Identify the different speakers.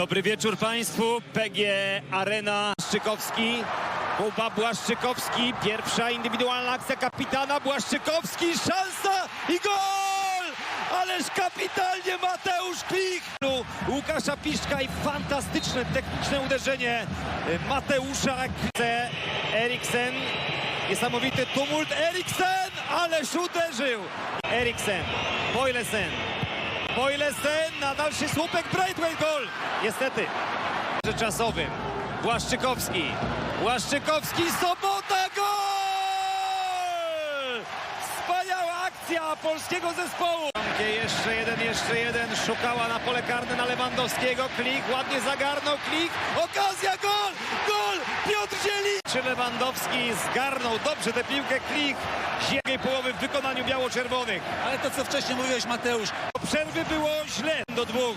Speaker 1: Dobry wieczór Państwu. PG Arena Błaszczykowski. Kuba Błaszczykowski. Pierwsza indywidualna akcja kapitana Błaszczykowski. Szansa i gol! Ależ kapitalnie Mateusz Klich! Łukasza Piszka i fantastyczne techniczne uderzenie Mateusza Kle. Eriksen. Niesamowity tumult. Eriksen! Ależ uderzył! Eriksen. Boylesen. Boylesen na dalszy słupek Braithwaite gol. Niestety. Czasowym. Błaszczykowski. Błaszczykowski, Sobota gol! Wspaniała akcja polskiego zespołu. Jeszcze jeden, jeszcze jeden. Szukała na pole karne na Lewandowskiego. Klik, ładnie zagarnął. Klik, okazja, gol! Gol! Piotr Zieli! Czy Lewandowski zgarnął dobrze tę piłkę? Klik z jednej połowy w wykonaniu biało-czerwonych.
Speaker 2: Ale to, co wcześniej mówiłeś, Mateusz,
Speaker 1: Do przerwy było źle do dwóch.